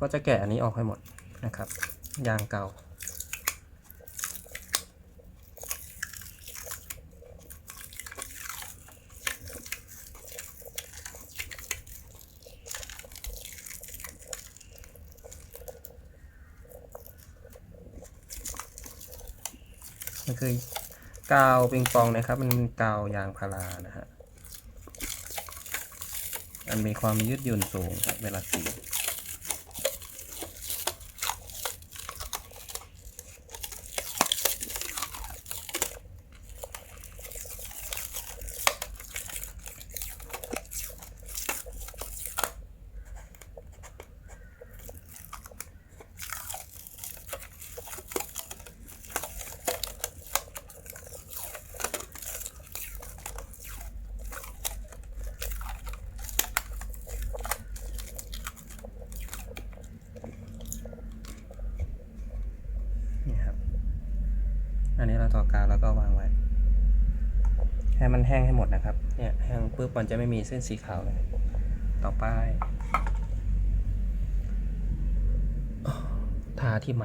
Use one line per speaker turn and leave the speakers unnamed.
ก็จะแกะอันนี้ออกให้หมดนะครับ ยางเก่า มันคือกาวปิงปองนะครับ มันเป็นกาวยางพารานะฮะมันมีความยืดหยุ่นสูงครับเวลาตี อันนี้เราต่อกาวแล้วก็วางไว้ ให้มันแห้งให้หมดนะครับ เนี่ยแห้งปุ๊บมันจะไม่มีเส้นสีขาวเลย ต่อไปทาที่ไม้